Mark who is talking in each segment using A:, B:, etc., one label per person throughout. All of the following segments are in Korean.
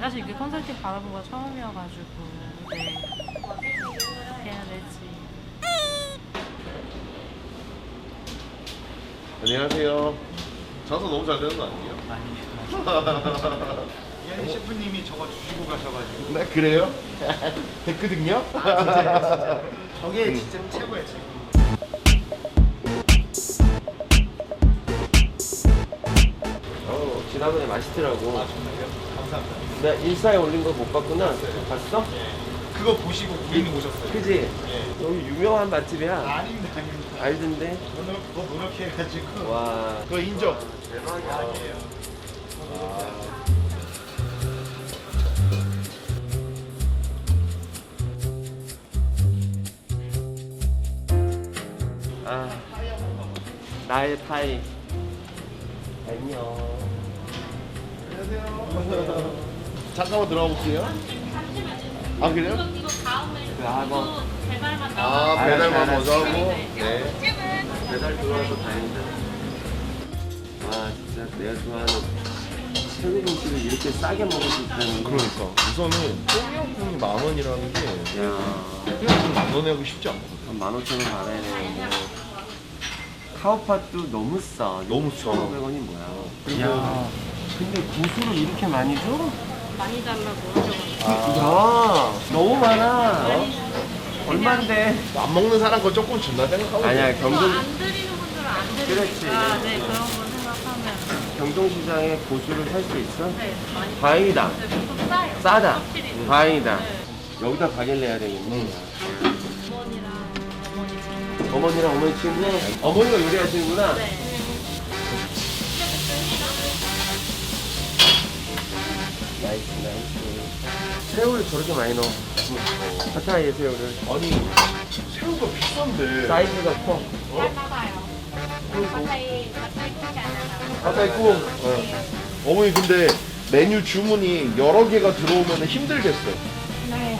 A: 사실 이게 컨설팅 받아본 거 처음이어가지고 네
B: 안녕하세요. 장사 너무 잘 되는 거 아니에요?
C: 이한희 셰프님이 저거 주시고 가셔가지고
B: 네, 그래요? 됐거든요?
C: 저게 진짜 최고예요 최고
D: 어, 지난번에 맛있더라고.
C: 아 정말요? 감사합니다
D: 나 인스타에 올린 거 못 봤구나. 봤어?
C: 그거 보시고 고객님 오셨어요
D: 그지?
C: 예.
D: 여기 유명한 맛집이야.
C: 아닙니다 아닙니다
D: 알던데?
C: 오늘 더 노력해가지고
D: 와.
B: 그거 인정.
D: 아. 나의 파이. 안녕.
B: 잠깐만 들어가 볼게요. 아, 그래요?
D: 그 하고
A: 배달만
B: 아, 배달만 먼저 하고. 네.
D: 배달 들어와서 다행이다. 와, 진짜 내가 좋아하는 태국 음식을 이렇게 싸게 먹을 수 있다는 거.
B: 그러니까. 우선은 똥양꿍이 만 원이라는 게
D: 야.
B: 그냥 만 원에 하기 쉽지 않거든.
D: 한 15,000원 받아야 되는데 카우팟도 너무 싸
B: 너무 싸.
D: 1,500원이 뭐야 야 근데 고수를 이렇게 많이 줘?
A: 많이 달라고 하셔가지고
D: 야 너무 많아. 얼만데?
B: 안 먹는 사람 거 조금 준다 생각하고.
D: 아니야 경동,
A: 안 드리는 분들은 안
D: 그렇지.
A: 드리니까. 네 그런 거 생각하면.
D: 경동시장에 고수를 살 수 있어?
A: 네 많이
D: 다행이다.
A: 네, 좀 싸요.
D: 싸다.
A: 확실히.
D: 다행이다.
A: 네.
D: 여기다 가게를 내야 되겠네.
A: 어머니랑 어머니 친구.
D: 어머니랑 어머니 친구? 어머니가 요리하시는구나.
A: 네.
D: 나이스 나이스 새우를 저렇게 많이 넣어 파타이에 새우를
B: 아니, 새우가 비싼데.
D: 사이즈가 커
A: 파타이 파타이 국이 아니라
B: 파타이 국. 어. 어머니 근데 메뉴 주문이 여러 개가 들어오면 힘들겠어요.
E: 네.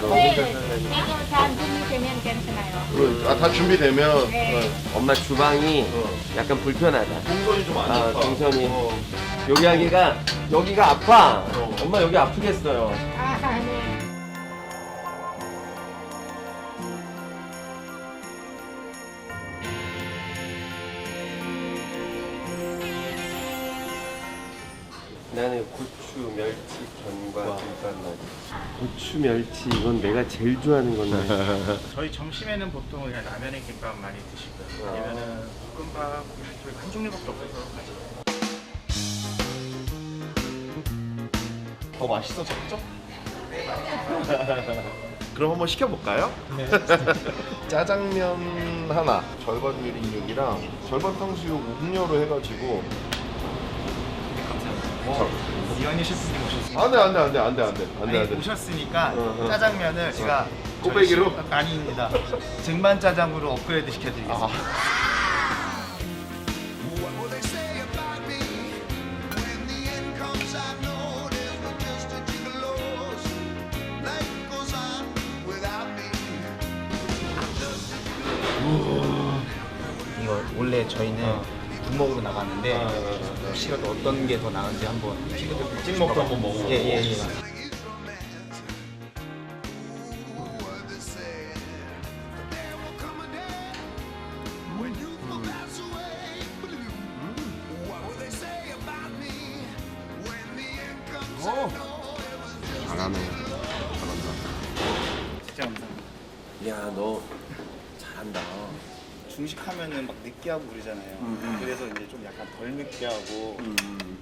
D: 너무
E: 이거 다 준비되면 괜찮아요.
B: 그, 아, 다 준비되면
E: 네.
D: 엄마 주방이
B: 어.
D: 약간 불편하다
B: 동선이 좀 안
D: 아
B: 좋다.
D: 동선이
B: 어.
D: 여기 하기가 여기가 아파
B: 어.
D: 엄마 여기 아프겠어요.
E: 아, 네.
D: 나는 고추, 멸치, 견과, 김밥만 고추, 멸치 이건 내가 제일 좋아하는 건데.
C: 저희 점심에는 보통 그냥 라면에 김밥 많이 드시고요. 아니면은 볶음밥 저희 한 종류밖에 없어서
B: 더 맛있어졌죠? 그럼 한번 시켜볼까요?
C: 네.
B: 짜장면 하나, 절반 유린육이랑 절반 탕수육 음료로 해가지고.
C: 이한희 셰프님 오셨습니다.
B: 안돼 안돼 안돼 안돼 안돼 안돼
C: 아니
B: 안돼
C: 오셨으니까
B: 어, 어.
C: 짜장면을 제가
B: 꼬배기로?
C: 저희 아닙니다. 쟁반 짜장으로 업그레이드 시켜드리겠습니다.
B: 아,
C: 이거 원래 저희는 부먹으로 나갔는데
B: 어.
C: 혹시라도 어떤 게 더 나은지 한번 피드백
B: 찍먹도 한번 먹어보고.
C: 예 예 예.
B: 잘하네. 잘한다.
C: 진짜 감사합니다.
D: 야너 잘한다
C: 중식하면은 막 느끼하고 그러잖아요.
D: 음,
C: 그래서 이제 좀 약간 덜 느끼하고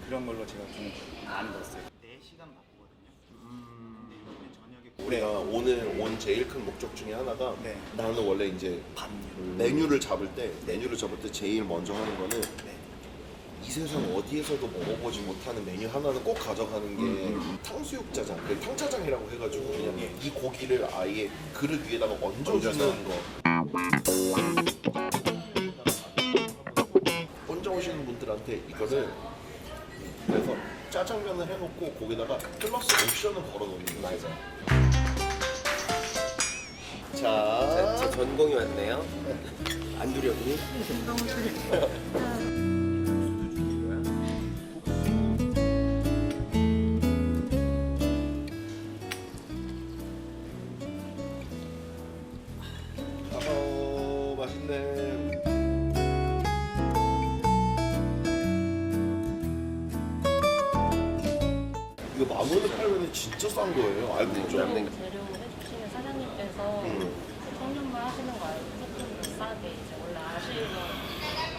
C: 그런 걸로 제가 좀 많이 넣었어요. 4시간 바꾸거든요. 근데 요즘에 저녁에
B: 우리가 오늘 온 제일 큰 목적 중에 하나가
C: 네.
B: 나는 원래 이제 메뉴를 잡을 때 메뉴를 잡을 때 제일 먼저 하는 거는
C: 네.
B: 이 세상 어디에서도 먹어보지 못하는 메뉴 하나는 꼭 가져가는 게 탕수육 짜장, 그 탕짜장이라고 해가지고 그냥 이 고기를 아예 그릇 위에다가 얹어주는 거. 혼자 오시는 분들한테 이거를 그래서 짜장면을 해놓고 거기다가 플러스 옵션을 걸어놓는 거 맞아.
D: 자, 제
B: 자,
D: 전공이 왔네요. 안 두려니?
B: 이거 만 원에 팔면 진짜 싼 거예요. 알고 있죠?
A: 재료 해주시는 사장님께서
B: 음.
A: 청년물 하시는 거 알고 조금 더 싸게 이제 원래 아시는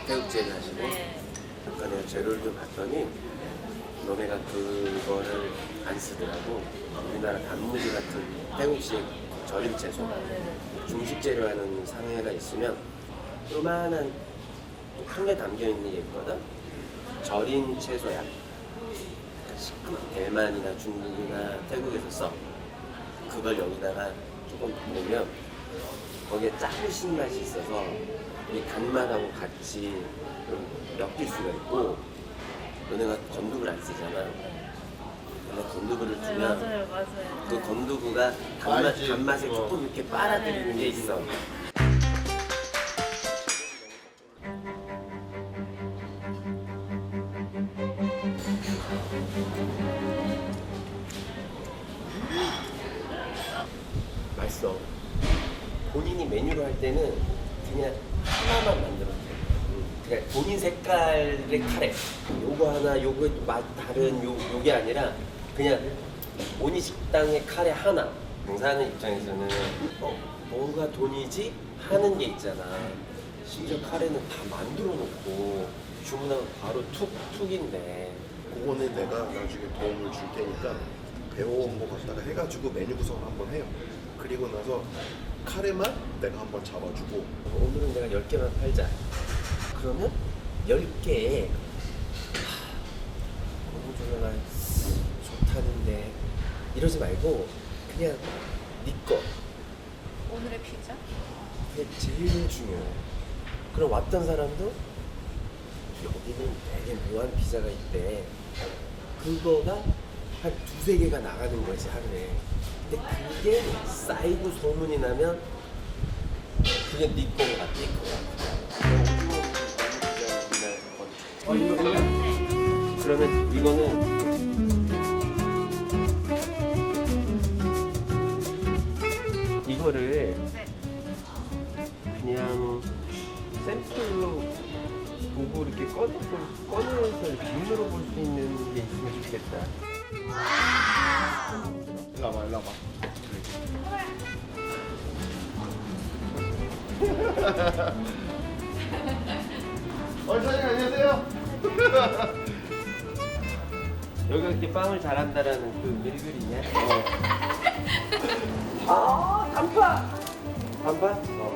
D: 태국제를 하시고
A: 네.
D: 아까 내가 재료를 좀 봤더니 너네가 그거를 안 쓰더라고 우리나라 단무지 같은 태국식 절임 채소 중식 재료 하는 상회가 있으면 요만한 통에 담겨 있는 게 있거든 절임 채소야 대만이나 중국이나 태국에서 써 그걸 여기다가 조금 넣으면 거기에 짠 신맛이 있어서 이 단맛하고 같이 좀 엮일 수가 있고 너네가 건두부를 안 쓰잖아 근데 건두부를
A: 네,
D: 주면
A: 맞아요, 맞아요.
D: 그 건두부가 단맛,
B: 어.
D: 조금 이렇게 빨아들이는 게 있어 메뉴로 할 때는 그냥 하나만 만들어 그러니까 본인 색깔의 카레. 요거 하나 요거 맛 다른 요, 요게 아니라 그냥 오니 식당의 카레 하나. 장사하는 입장에서는 어, 뭐가 돈이지 하는 게 있잖아. 심지어 카레는 다 만들어 놓고 주문하면 바로 툭 툭인데.
B: 그거는 내가 나중에 도움을 줄 테니까 배워온 거 갖다가 해가지고 메뉴 구성을 한번 해요. 그리고 나서 카레만 내가 한번 잡아주고
D: 오늘은 내가 10개만 팔자. 그러면 10개에 고무조개가 좋다는데 이러지 말고 그냥 네거
E: 오늘의 피자?
D: 그게 제일 중요해. 그럼 왔던 사람도 여기는 되게 묘한 피자가 있대. 그거가 한 두세 개가 나가는 거지 하루에. 근데 그게 쌓이고 소문이 나면 그게 네 거가 네 거야. 그러면 이거는
B: 어 사장님 안녕하세요
D: 여기가 이렇게 빵을 잘한다라는 그 글글이냐? 어. 아, 단파! 단파? 어.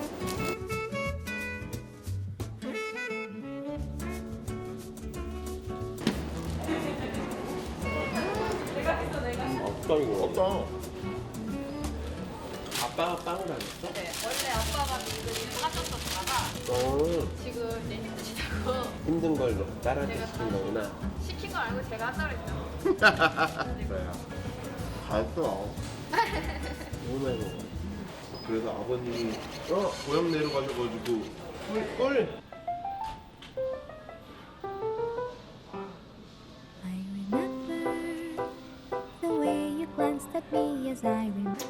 D: 음, 없다 이거.
B: 없다
D: 아빠가 빵을 안 했어?
E: 네, 원래 아빠가 미그린 사줬었다가
D: 어,
E: 지금 내일 드시다고
D: 힘든 걸 딸한테 시킨 거구나.
E: 시킨 거 알고 제가 하자고 했죠.
B: 그래요 갔어
D: 너무 많이 먹어.
B: 그래서 아버님이 어 고향 내려가셔가지고 꿀 꿀.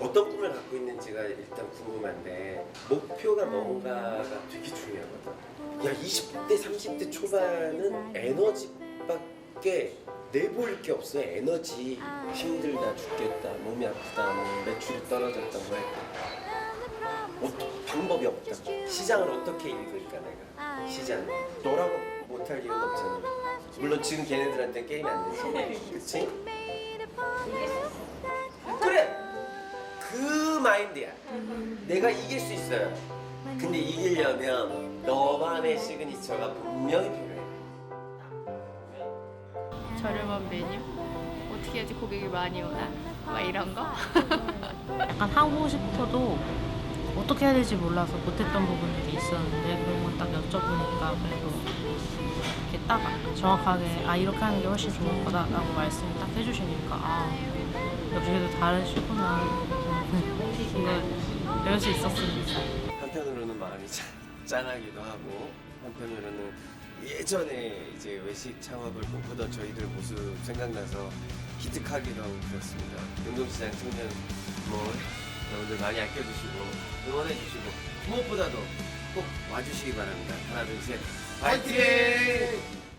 D: 어떤 꿈을 갖고 있는지가 일단 궁금한데 목표가 뭔가가 되게 중요하거든. 야 20대 30대 초반은 에너지밖에 내볼 게 없어. 에너지 힘들다 죽겠다 몸이 아프다 뭐 매출이 떨어졌다 뭐 했다. 어, 방법이 없다. 시장을 어떻게 읽을까 내가. 시장. 너라고 못할 이유는 없잖아. 물론 지금 걔네들한테 게임이 안 되지. 그치? 마인드야. 내가 이길 수 있어요. 근데 이기려면 너만의 시그니처가 분명히 필요해.
E: 저렴한 메뉴? 어떻게 해야지 고객이 많이 오나? 막 이런 거?
A: 약간 하고 싶어도 어떻게 해야 될지 몰라서 못했던 부분들이 있었는데 그런 걸 딱 여쭤보니까 그래도 이렇게 딱 정확하게 아 이렇게 하는 게 훨씬 좋은 거다라고 말씀을 딱 해주시니까 아 역시 그래도 다르시구나 이거 배울 수 있었습니다.
D: 한편으로는 마음이 짠, 짠하기도 하고 한편으로는 예전에 이제 외식 창업을 꿈꾸던 저희들 모습 생각나서 기특하기도 하고 그렇습니다. 운동시장 청년몰 여러분들 많이 아껴주시고 응원해주시고 무엇보다도 꼭 와주시기 바랍니다. 하나 둘 셋, 파이팅!